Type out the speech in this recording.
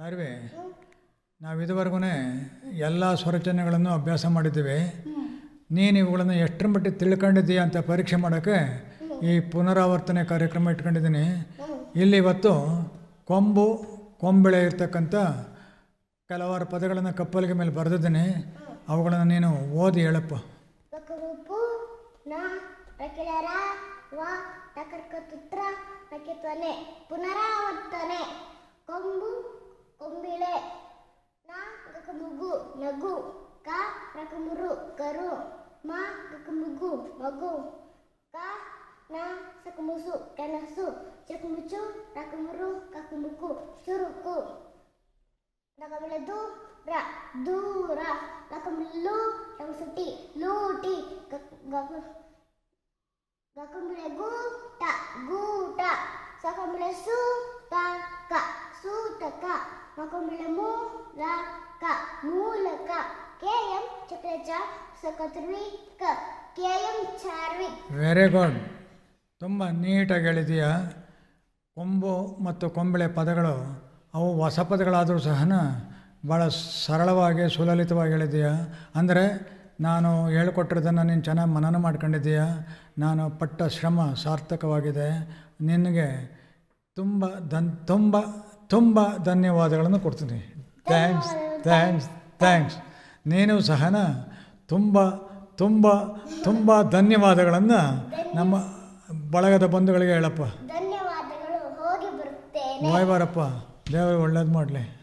ಶಾರ್ವಿ ನಾವು ಇದುವರೆಗೂ ಎಲ್ಲ ಸ್ವರಚನೆಗಳನ್ನು ಅಭ್ಯಾಸ ಮಾಡಿದ್ದೀವಿ. ನೀನು ಇವುಗಳನ್ನು ಎಷ್ಟರ ಮಟ್ಟಿಗೆ ತಿಳ್ಕೊಂಡಿದ್ದೀಯ ಅಂತ ಪರೀಕ್ಷೆ ಮಾಡೋಕ್ಕೆ ಈ ಪುನರಾವರ್ತನೆ ಕಾರ್ಯಕ್ರಮ ಇಟ್ಕೊಂಡಿದ್ದೀನಿ. ಇಲ್ಲಿ ಇವತ್ತು ಕೊಂಬು, ಕೊಂಬೆಳೆ ಇರ್ತಕ್ಕಂಥ ಕೆಲವಾರು ಪದಗಳನ್ನು ಕಪ್ಪಲಿಗೆ ಮೇಲೆ ಬರೆದಿದ್ದೀನಿ. ಅವುಗಳನ್ನು ನೀನು ಓದಿ ಹೇಳಪ್ಪ. ಪುನರಾವರ್ತನೆ. ಕೊಂಬು nagu ka rakemuru, karu ma kakumugu magu ka na sakumusu kanasu cakumucu rakemuru, kakumuku suruku rakamiladu ra du ra rakamilu ramusuti luti gakumilegu ta gu ta sakamile su kak. ka ಸೂತಕ ಮಕಮಿಳಮು ರ ಕ ಮೂಲಕ. ಕೆ ಎಂ ಸಕತ್ರಿ ಸಕತ್ರಿಕ. K M Charvik. Very good ತುಂಬ ನೀಟಾಗಿ ಹೇಳಿದೀಯ. ಕೊಂಬು ಮತ್ತು ಕೊಂಬಳೆ ಪದಗಳು, ಅವು ಹೊಸ ಪದಗಳಾದರೂ ಸಹ ಭಾಳ ಸರಳವಾಗಿ, ಸುಲಲಿತವಾಗಿ ಹೇಳಿದೀಯ. ಅಂದರೆ, ನಾನು ಹೇಳ್ಕೊಟ್ಟಿರೋದನ್ನು ನೀನು ಚೆನ್ನಾಗಿ ಮನನ ಮಾಡ್ಕೊಂಡಿದ್ದೀಯ. ನಾನು ಪಟ್ಟ ಶ್ರಮ ಸಾರ್ಥಕವಾಗಿದೆ. ನಿನಗೆ ತುಂಬ ದನ್ ತುಂಬ ತುಂಬ ಧನ್ಯವಾದಗಳನ್ನು ಕೊಡ್ತೀನಿ. ಥ್ಯಾಂಕ್ಸ್ ಥ್ಯಾಂಕ್ಸ್ ಥ್ಯಾಂಕ್ಸ್ ನೀನು ಸಹನ ತುಂಬ ತುಂಬ ತುಂಬ ಧನ್ಯವಾದಗಳನ್ನು ನಮ್ಮ ಬಳಗದ ಬಂಧುಗಳಿಗೆ ಹೇಳಪ್ಪ. ಧನ್ಯವಾದಗಳು. ಹೋಗಿ ಬರುತ್ತೇನೆ. ಬಾಯ್ ಬಾರಪ್ಪ ದೇವರು ಒಳ್ಳೇದು ಮಾಡಲಿ.